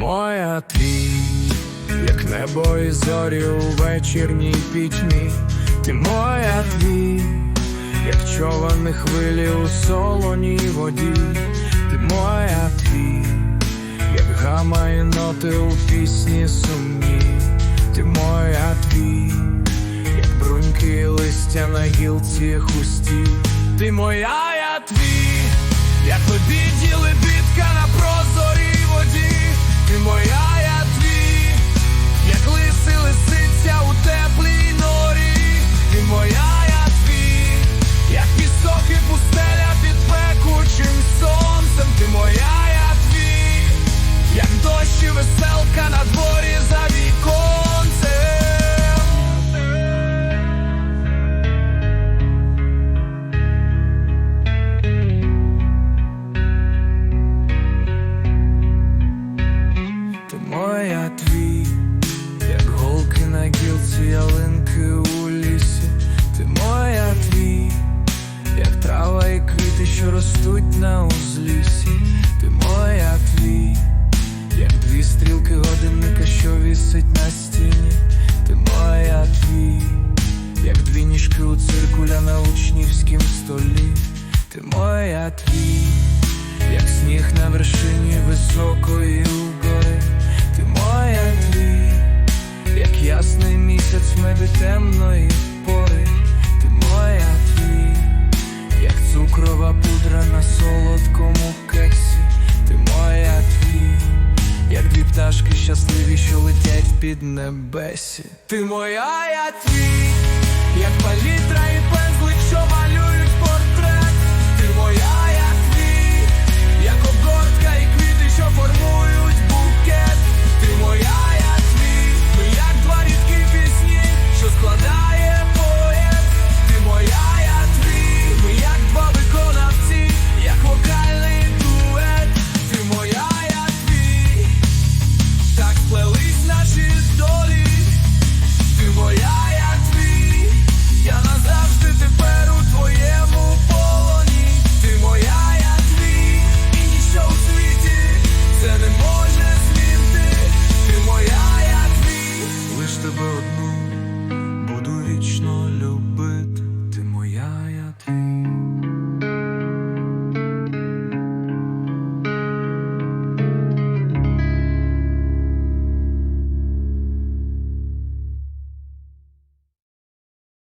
моя твій, як небо і зорі у вечірній пітьмі, ти моя твій, як човани хвилі у солоній воді, ти моя твій, як гама і ноти у пісні сумні, ти моя твій, як бруньки і листя на гілці хусті, ти моя, на ялинки у лісі, ти моя твій, як трава і квіти, що ростуть на узлісі, ти моя твій, як дві стрілки годинника, що вісить на стіні, ти моя твій, як дві ніжки у циркуля на учнівськім столі, ти моя твій. Як сніг на вершині високої на солодкому кексі, ти моя твій, як дві пташки щасливі, що летять в піднебесі, ти моя, я твій.